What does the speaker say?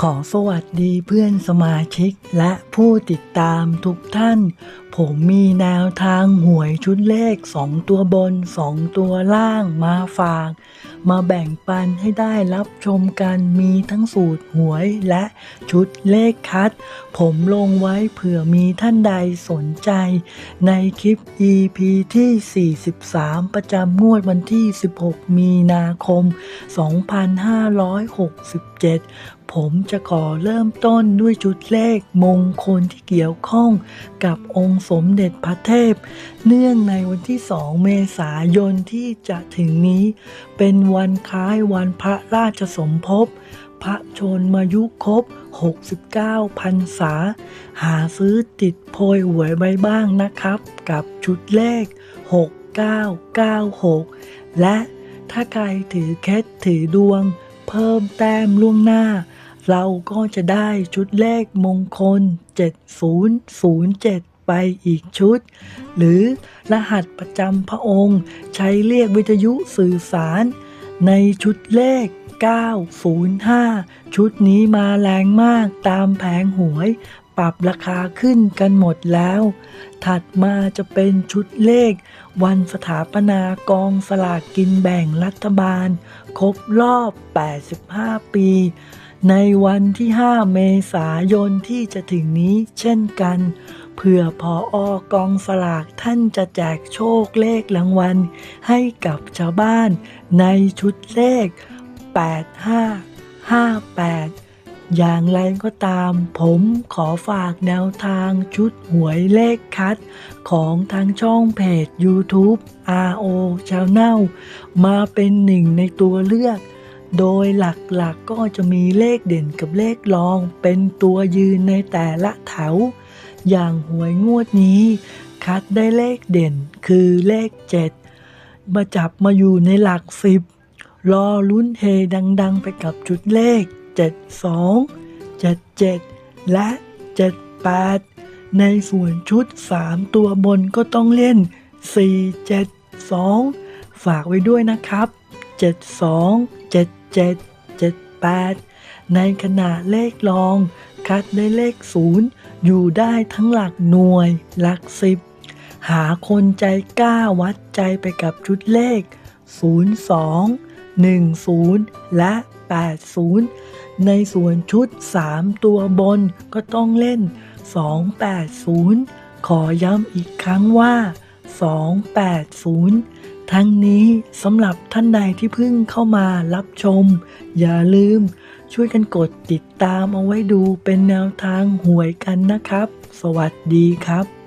ขอสวัสดีเพื่อนสมาชิกและผู้ติดตามทุกท่าน ผมมีแนวทางหวยชุดเลข 2 ตัวบน 2 ตัวล่างมาฝาก มาแบ่งปันให้ได้รับชมกันมีทั้งสูตรหวยและชุดเลขคัด ผมลงไว้เผื่อมีท่านใดสนใจ ในคลิป EP ที่ 43 ประจำงวดวันที่ 16 มีนาคม 2567 ผมจะขอเริ่มต้นด้วยชุดเลขมงคลที่เกี่ยวข้องกับองค์สมเด็จพระเทพ เนื่องในวันที่ 2 เมษายนที่จะถึงนี้ เป็นวันคล้ายวันพระราชสมภพ พระชนมายุครบ 69พรรษา หาซื้อติดโพยหวยไว้บ้างนะครับ กับชุดเลข 6996 และถ้าใครถือเคล็ดถือดวงเพิ่มแต้มล่วงหน้า เราก็จะได้ชุดเลขมงคล 7007 ไปอีกชุด หรือรหัสประจำพระองค์ ใช้เรียกวิทยุสื่อสาร ในชุดเลข 905 ชุดนี้มาแรงมากตามแผงหวย ปรับราคาขึ้นกันหมดแล้ว ถัดมาจะเป็นชุดเลข วันสถาปนากองสลากกินแบ่งรัฐบาล ครบรอบ 85 ปี ในวันที่ 5 เมษายนที่จะถึงนี้เช่นกันเพื่อพออกองสลากท่านจะแจกโชคเลขรางวัล ให้กับชาวบ้านในชุดเลข 8558 อย่างไรก็ตาม ผมขอฝากแนวทางชุดหวยเลขคัด ของทางช่องเพจ YouTube RO Channel มาเป็นหนึ่งในตัวเลือก โดยหลักๆกก็จะมีเลขเด่นกับเลขรองเป็นตัวยืนในแต่ละแถว อย่างหวยงวดนี้ คัดได้เลขเด่นคือเลข 7 มาจับมาอยู่ในหลักสิบรอลุ้นเฮดังๆ ไปกับจุดเลข 72 77 และ 78 ในส่วนชุด 3 ตัวบนก็ต้องเล่น 4 7 2 ฝากไว้ด้วยนะครับ 72 77 8 ในขณะเลขรอง คัดได้เลข 0 อยู่ได้ทั้งหลักหน่วย หลักสิบ หาคนใจกล้าวัดใจไปกับชุดเลข 02 10 และ 80 ในส่วนชุด 3 ตัวบนก็ต้องเล่น 280 ขอย้ำอีกครั้งว่า 280 ทั้งนี้สำหรับท่านใดที่เพิ่งเข้ามารับชม อย่าลืมช่วยกันกดติดตามเอาไว้ดูเป็นแนวทางหวยกันนะครับ สวัสดีครับ